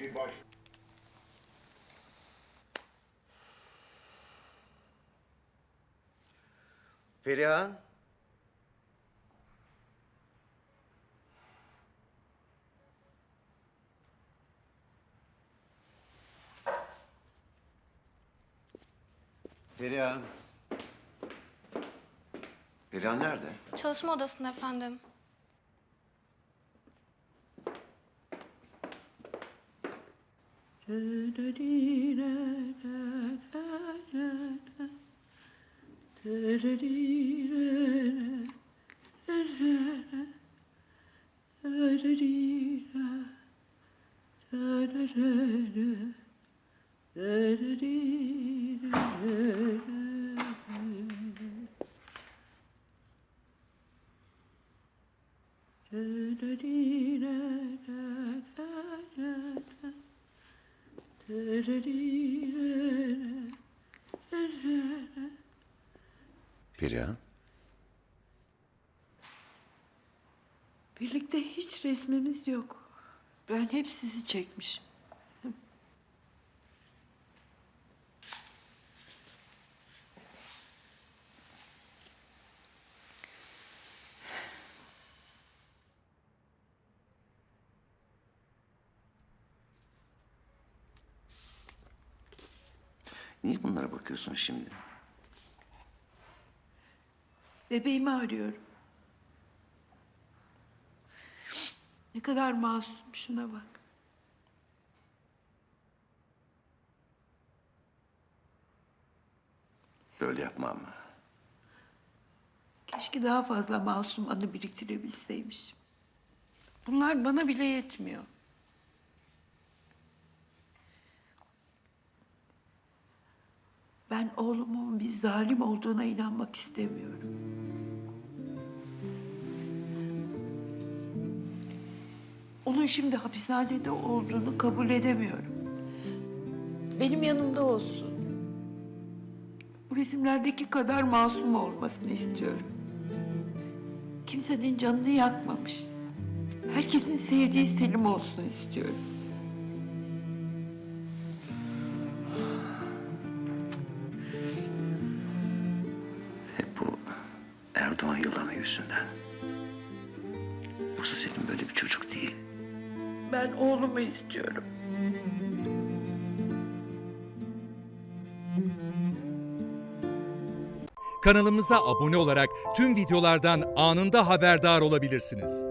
bir baş... Perihan. Perihan. Perihan nerede? Çalışma odasında efendim. da da dee da da Perihan. Birlikte hiç resmimiz yok. Ben hep sizi çekmişim. Niye bunlara bakıyorsun şimdi? Bebeğimi arıyorum. Ne kadar masum şuna bak. Böyle yapma ama. Keşke daha fazla masum anı biriktirebilseymişim. Bunlar bana bile yetmiyor. Ben oğlumun bir zalim olduğuna inanmak istemiyorum. Onun şimdi hapishanede olduğunu kabul edemiyorum. Benim yanımda olsun. Bu resimlerdeki kadar masum olmasını istiyorum. Kimsenin canını yakmamış. Herkesin sevdiği Selim olsun istiyorum. Erdoğan yılanı yüzünden. Yoksa Selim böyle bir çocuk değil. Ben oğlumu istiyorum. Kanalımıza abone olarak tüm videolardan anında haberdar olabilirsiniz.